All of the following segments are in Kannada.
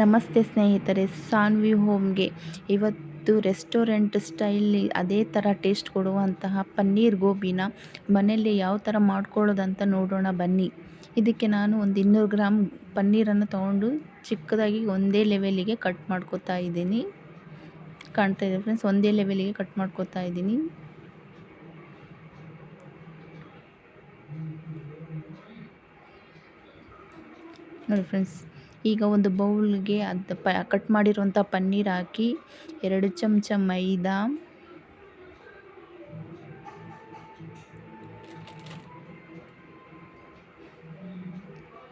ನಮಸ್ತೆ ಸ್ನೇಹಿತರೆ, ಸಾನ್ವಿ ಹೋಮ್ಗೆ. ಇವತ್ತು ರೆಸ್ಟೋರೆಂಟ್ ಸ್ಟೈಲ್ ಅದೇ ಥರ ಟೇಸ್ಟ್ ಕೊಡುವಂತಹ ಪನ್ನೀರ್ ಗೋಬಿನ ಮನೆಯಲ್ಲಿ ಯಾವ ಥರ ಮಾಡ್ಕೊಳ್ಳೋದಂತ ನೋಡೋಣ ಬನ್ನಿ. ಇದಕ್ಕೆ ನಾನು ಒಂದು ಇನ್ನೂರು ಗ್ರಾಮ್ ಪನ್ನೀರನ್ನು ತೊಗೊಂಡು ಚಿಕ್ಕದಾಗಿ ಒಂದೇ ಲೆವೆಲಿಗೆ ಕಟ್ ಮಾಡ್ಕೋತಾ ಇದ್ದೀನಿ. ಕಾಣ್ತಾ ಇದೆ ಫ್ರೆಂಡ್ಸ್ ಒಂದೇ ಲೆವೆಲಿಗೆ ಕಟ್ ಮಾಡ್ಕೋತಾ ಇದ್ದೀನಿ. ನೋಡಿ ಫ್ರೆಂಡ್ಸ್ ಈಗ ಒಂದು ಬೌಲ್ಗೆ ಅದು ಪ, ಕಟ್ ಮಾಡಿರುವಂಥ ಪನ್ನೀರ್ ಹಾಕಿ ಎರಡು ಚಮಚ ಮೈದಾ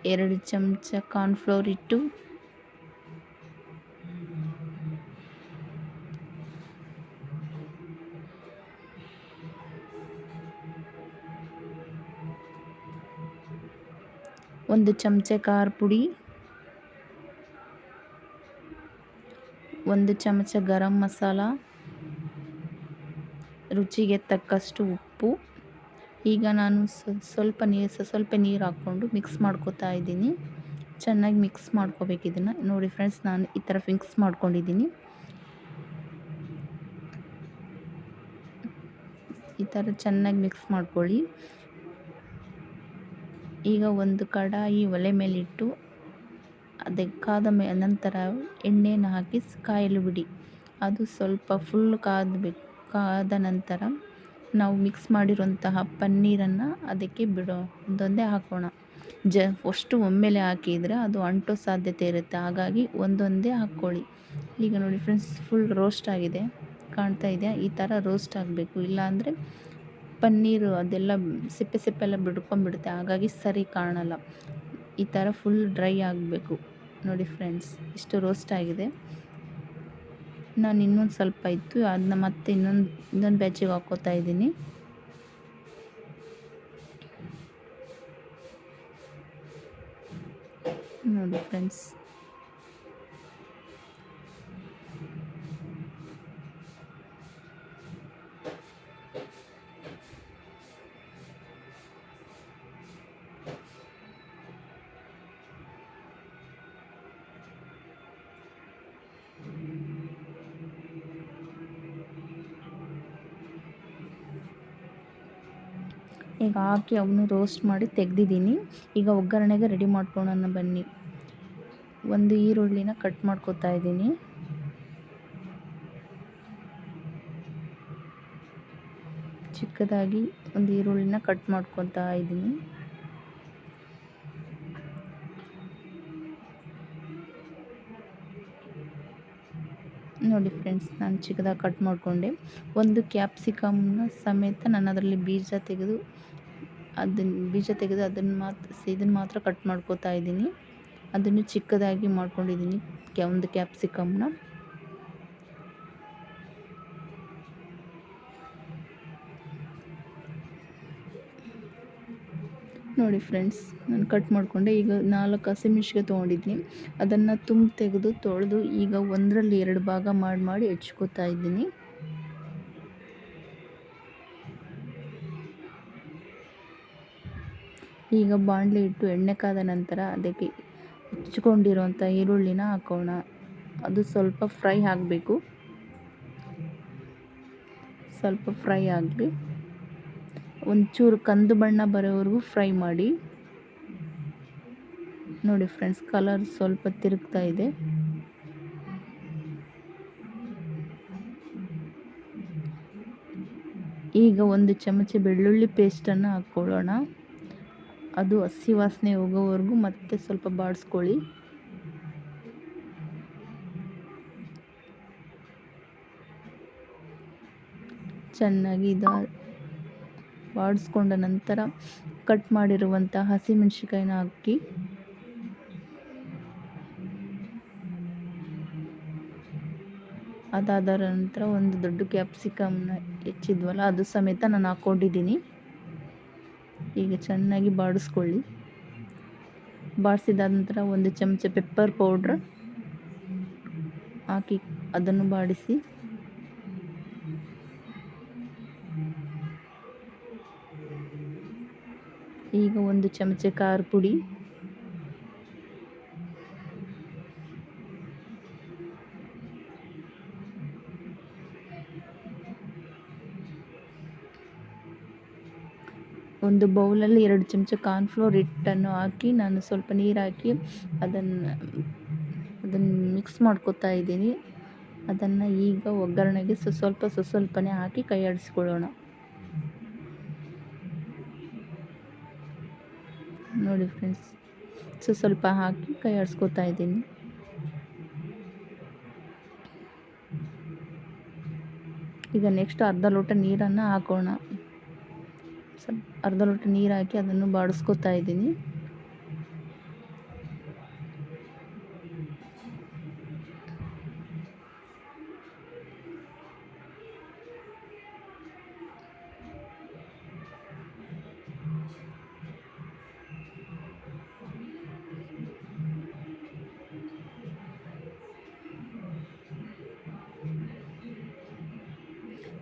ಎರಡು ಚಮಚ ಕಾರ್ನ್ಫ್ಲೋರ್ ಇಟ್ಟು ಒಂದು ಚಮಚ ಖಾರ ಪುಡಿ ಒಂದು ಚಮಚ ಗರಂ ಮಸಾಲ, ರುಚಿಗೆ ತಕ್ಕಷ್ಟು ಉಪ್ಪು. ಈಗ ನಾನು ಸ್ವಲ್ಪ ನೀರು ಸ್ವಲ್ಪ ನೀರು ಹಾಕ್ಕೊಂಡು ಮಿಕ್ಸ್ ಮಾಡ್ಕೋತಾ ಇದ್ದೀನಿ. ಚೆನ್ನಾಗಿ ಮಿಕ್ಸ್ ಮಾಡ್ಕೋಬೇಕು ಇದನ್ನು. ನೋಡಿ ಫ್ರೆಂಡ್ಸ್ ನಾನು ಈ ಥರ ಮಿಕ್ಸ್ ಮಾಡ್ಕೊಂಡಿದ್ದೀನಿ. ಈ ಥರ ಚೆನ್ನಾಗಿ ಮಿಕ್ಸ್ ಮಾಡ್ಕೊಳ್ಳಿ. ಈಗ ಒಂದು ಕಡಾಯಿ ಒಲೆ ಮೇಲಿಟ್ಟು ಅದಕ್ಕಾದ ಮೇ, ನಂತರ ಎಣ್ಣೆಯನ್ನು ಹಾಕಿ ಕಾಯಲು ಬಿಡಿ. ಅದು ಸ್ವಲ್ಪ ಫುಲ್ ಕಾದಬೇಕು ಕಾದ ನಂತರ ನಾವು ಮಿಕ್ಸ್ ಮಾಡಿರುವಂತಹ ಪನ್ನೀರನ್ನು ಅದಕ್ಕೆ ಬಿಡೋ ಒಂದೊಂದೇ ಹಾಕೋಣ. ಜ ಫಸ್ಟು ಒಮ್ಮೆಲೆ ಹಾಕಿದರೆ ಅದು ಅಂಟೋ ಸಾಧ್ಯತೆ ಇರುತ್ತೆ. ಹಾಗಾಗಿ ಒಂದೊಂದೇ ಹಾಕ್ಕೊಳ್ಳಿ. ಈಗ ನೋಡಿ ಫ್ರೆಂಡ್ಸ್ ಫುಲ್ ರೋಸ್ಟ್ ಆಗಿದೆ. ಕಾಣ್ತಾ ಇದೆಯಾ? ಈ ಥರ ರೋಸ್ಟ್ ಆಗಬೇಕು. ಇಲ್ಲಾಂದರೆ ಪನ್ನೀರು ಅದೆಲ್ಲ ಸಿಪ್ಪೆ ಸಿಪ್ಪೆಲ್ಲ ಬಿಡ್ಕೊಂಡ್ಬಿಡುತ್ತೆ. ಹಾಗಾಗಿ ಸರಿ ಕಾಣಲ್ಲ. ಈ ಥರ ಫುಲ್ ಡ್ರೈ ಆಗಬೇಕು. ನೋಡಿ ಫ್ರೆಂಡ್ಸ್, ಇಷ್ಟು ರೋಸ್ಟ್ ಆಗಿದೆ. ನಾನು ಇನ್ನೊಂದು ಸ್ವಲ್ಪ ಇತ್ತು ಅದನ್ನ ಮತ್ತೆ ಇನ್ನೊಂದು ಇನ್ನೊಂದು ಬ್ಯಾಚಿಗೆ ಹಾಕೋತಾ ಇದ್ದೀನಿ. ನೋಡಿ ಫ್ರೆಂಡ್ಸ್. ಈಗ ಹಾಕಿ ಅವನು ರೋಸ್ಟ್ ಮಾಡಿ ತೆಗೆದಿದ್ದೀನಿ. ಈಗ ಒಗ್ಗರಣೆಗೆ ರೆಡಿ ಮಾಡ್ಕೊಳ್ಳೋಣ ಬನ್ನಿ. ಒಂದು ಈರುಳ್ಳಿನ ಕಟ್ ಮಾಡ್ಕೊತಾ ಇದ್ದೀನಿ. ಚಿಕ್ಕದಾಗಿ ಒಂದು ಈರುಳ್ಳಿನ ಕಟ್ ಮಾಡ್ಕೊತಾ ಇದ್ದೀನಿ. ನೋಡಿ ಫ್ರೆಂಡ್ಸ್ ನಾನು ಚಿಕ್ಕದಾಗಿ ಕಟ್ ಮಾಡಿಕೊಂಡೆ. ಒಂದು ಕ್ಯಾಪ್ಸಿಕಮ್ನ ಸಮೇತ ನಾನು ಅದರಲ್ಲಿ ಬೀಜ ತೆಗೆದು ಅದನ್ನು ಬೀಜ ತೆಗೆದು ಅದನ್ನು ಮಾತ್ರ ಇದನ್ನು ಮಾತ್ರ ಕಟ್ ಮಾಡ್ಕೋತಾ ಇದ್ದೀನಿ. ಅದನ್ನು ಚಿಕ್ಕದಾಗಿ ಮಾಡ್ಕೊಂಡಿದ್ದೀನಿ, ಕ್ಯಾ, ಒಂದು ಕ್ಯಾಪ್ಸಿಕಮ್ನ ನೋಡಿ ಫ್ರೆಂಡ್ಸ್ ನಾನು ಕಟ್ ಮಾಡಿಕೊಂಡೆ. ಈಗ ನಾಲ್ಕು ಹಸಿಮೆಣ್ಸಿಗೆ ತೊಗೊಂಡಿದ್ದೀನಿ. ಅದನ್ನು ತುಂಬ ತೆಗೆದು ತೊಳೆದು ಈಗ ಒಂದರಲ್ಲಿ ಎರಡು ಭಾಗ ಮಾಡಿ ಮಾಡಿ ಹೆಚ್ಕೋತಾ ಇದ್ದೀನಿ. ಈಗ ಬಾಣಲೆ ಇಟ್ಟು ಎಣ್ಣೆ ಕಾದ ನಂತರ ಅದಕ್ಕೆ ಹೆಚ್ಕೊಂಡಿರೋಂಥ ಈರುಳ್ಳಿನ ಹಾಕೋಣ. ಅದು ಸ್ವಲ್ಪ ಫ್ರೈ ಆಗಬೇಕು. ಸ್ವಲ್ಪ ಫ್ರೈ ಆಗಲಿ. ಒಂಚೂರು ಕಂದು ಬಣ್ಣ ಬರೋವರೆಗೂ ಫ್ರೈ ಮಾಡಿ. ನೋಡಿ ಫ್ರೆಂಡ್ಸ್, ಕಲರ್ ಸ್ವಲ್ಪ ತಿರುಗ್ತಾ ಇದೆ. ಈಗ ಒಂದು ಚಮಚ ಬೆಳ್ಳುಳ್ಳಿ ಪೇಸ್ಟನ್ನು ಹಾಕ್ಕೊಳ್ಳೋಣ. ಅದು ಹಸಿ ವಾಸನೆ ಹೋಗೋವರೆಗೂ ಮತ್ತೆ ಸ್ವಲ್ಪ ಬಾಡಿಸ್ಕೊಳ್ಳಿ. ಚೆನ್ನಾಗಿ ಇದು ಬಾಡಿಸ್ಕೊಂಡ ನಂತರ ಕಟ್ ಮಾಡಿರುವಂಥ ಹಸಿಮೆಣ್ಸಿಕಾಯಿನ ಹಾಕಿ. ಅದಾದ ನಂತರ ಒಂದು ದೊಡ್ಡ ಕ್ಯಾಪ್ಸಿಕಮ್ನ ಹೆಚ್ಚಿದ್ವಲ್ಲ ಅದು ಸಮೇತ ನಾನು ಹಾಕ್ಕೊಂಡಿದ್ದೀನಿ ಈಗ ಚೆನ್ನಾಗಿ ಬಾಡಿಸ್ಕೊಳ್ಳಿ. ಬಾಡಿಸಿದ ನಂತರ ಒಂದು ಚಮಚ ಪೆಪ್ಪರ್ ಪೌಡ್ರ್ ಹಾಕಿ ಅದನ್ನು ಬಾಡಿಸಿ. ಈಗ ಒಂದು ಚಮಚ ಖಾರ ಪುಡಿ. ಒಂದು ಬೌಲಲ್ಲಿ ಎರಡು ಚಮಚ ಕಾರ್ನ್ಫ್ಲೋರ್ ಹಿಟ್ಟನ್ನು ಹಾಕಿ ನಾನು ಸ್ವಲ್ಪ ನೀರು ಹಾಕಿ ಅದನ್ನು ಅದನ್ನು ಮಿಕ್ಸ್ ಮಾಡ್ಕೊತಾ ಇದ್ದೀನಿ. ಅದನ್ನು ಈಗ ಒಗ್ಗರಣೆಗೆ ಸ್ವ ಸ್ವಲ್ಪ ಸ್ವ ಸ್ವಲ್ಪನೇ ಹಾಕಿ ಕೈ ಆಡಿಸ್ಕೊಳ್ಳೋಣ. ನೋಡಿ ಫ್ರೆಂಡ್ಸ್ ಸೊ ಸ್ವಲ್ಪ ಹಾಕಿ ಕೈ ಇದ್ದೀನಿ. ಈಗ ನೆಕ್ಸ್ಟ್ ಅರ್ಧ ಲೋಟ ನೀರನ್ನು ಹಾಕೋಣ. ಸ್ವಲ್ಪ ಅರ್ಧ ಲೋಟ ನೀರು ಹಾಕಿ ಅದನ್ನು ಬಾಡಿಸ್ಕೊತಾ ಇದ್ದೀನಿ.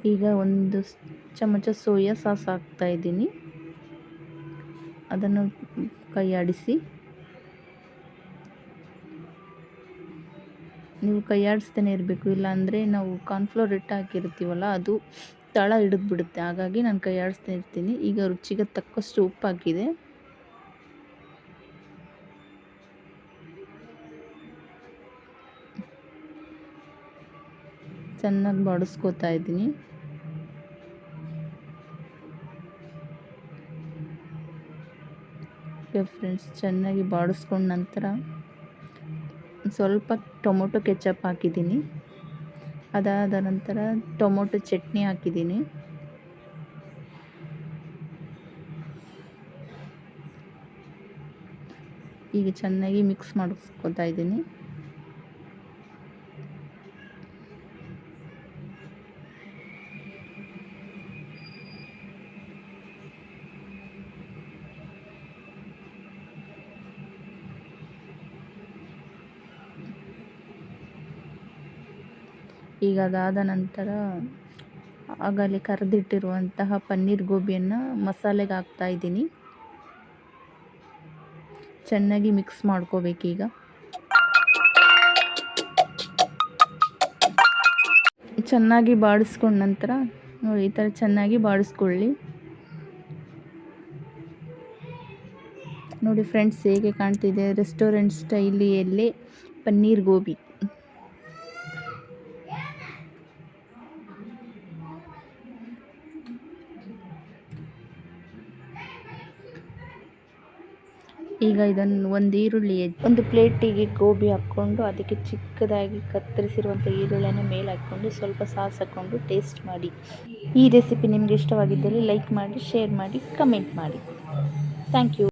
ಈಗ ಒಂದು ಚಮಚ ಸೋಯಾ ಸಾಸ್ ಹಾಕ್ತಾ ಇದ್ದೀನಿ. ಅದನ್ನು ಕೈ ಆಡಿಸಿ ನೀವು ಕೈ ಆಡಿಸ್ತಾನೆ ಇರಬೇಕು, ಇಲ್ಲಾಂದರೆ ನಾವು ಕಾರ್ನ್ಫ್ಲೋರ್ ಹಿಟ್ಟು ಹಾಕಿರ್ತೀವಲ್ಲ, ಅದು ತಳ ಹಿಡಿದ್ಬಿಡುತ್ತೆ. ಹಾಗಾಗಿ ನಾನು ಕೈ ಆಡಿಸ್ತಾ ಇರ್ತೀನಿ. ಈಗ ರುಚಿಗೆ ತಕ್ಕಷ್ಟು ಉಪ್ಪು ಹಾಕಿದೆ. ಚೆನ್ನಾಗಿ ಬಾಡಿಸ್ಕೋತಾ ಇದ್ದೀನಿ. ಓಕೆ ಫ್ರೆಂಡ್ಸ್, ಚೆನ್ನಾಗಿ ಬಾಡಿಸ್ಕೊಂಡ ನಂತರ ಸ್ವಲ್ಪ ಟೊಮೊಟೊ ಕೆಚಪ್ ಹಾಕಿದ್ದೀನಿ. ಅದಾದ ನಂತರ ಟೊಮೊಟೊ ಚಟ್ನಿ ಹಾಕಿದ್ದೀನಿ. ಈಗ ಚೆನ್ನಾಗಿ ಮಿಕ್ಸ್ ಮಾಡಿಸ್ಕೊತಾ ಇದ್ದೀನಿ. ಈಗ ಅದಾದ ನಂತರ ಆಗಲೇ ಕರೆದಿಟ್ಟಿರುವಂತಹ ಪನ್ನೀರ್ ಗೋಬಿಯನ್ನು ಮಸಾಲೆಗೆ ಹಾಕ್ತಾ ಇದ್ದೀನಿ. ಚೆನ್ನಾಗಿ ಮಿಕ್ಸ್ ಮಾಡ್ಕೋಬೇಕೀಗ ಚೆನ್ನಾಗಿ ಬಾಡಿಸ್ಕೊಂಡ ನಂತರ ನೋಡಿ, ಈ ಥರ ಚೆನ್ನಾಗಿ ಬಾಡಿಸ್ಕೊಳ್ಳಿ. ನೋಡಿ ಫ್ರೆಂಡ್ಸ್ ಹೇಗೆ ಕಾಣ್ತಿದೆ? ರೆಸ್ಟೋರೆಂಟ್ ಸ್ಟೈಲಿಯಲ್ಲಿ ಪನ್ನೀರ್ ಗೋಬಿ. ಈಗ ಇದನ್ನು ಒಂದು ಈರುಳ್ಳಿ ಒಂದು ಪ್ಲೇಟಿಗೆ ಗೋಬಿ ಹಾಕ್ಕೊಂಡು ಅದಕ್ಕೆ ಚಿಕ್ಕದಾಗಿ ಕತ್ತರಿಸಿರುವಂಥ ಈರುಳ್ಳಿಯನ್ನು ಮೇಲೆ ಹಾಕ್ಕೊಂಡು ಸ್ವಲ್ಪ ಸಾಸ್ ಹಾಕ್ಕೊಂಡು ಟೇಸ್ಟ್ ಮಾಡಿ. ಈ ರೆಸಿಪಿ ನಿಮಗೆ ಇಷ್ಟವಾಗಿದ್ದಲ್ಲಿ ಲೈಕ್ ಮಾಡಿ ಶೇರ್ ಮಾಡಿ ಕಮೆಂಟ್ ಮಾಡಿ. Thank you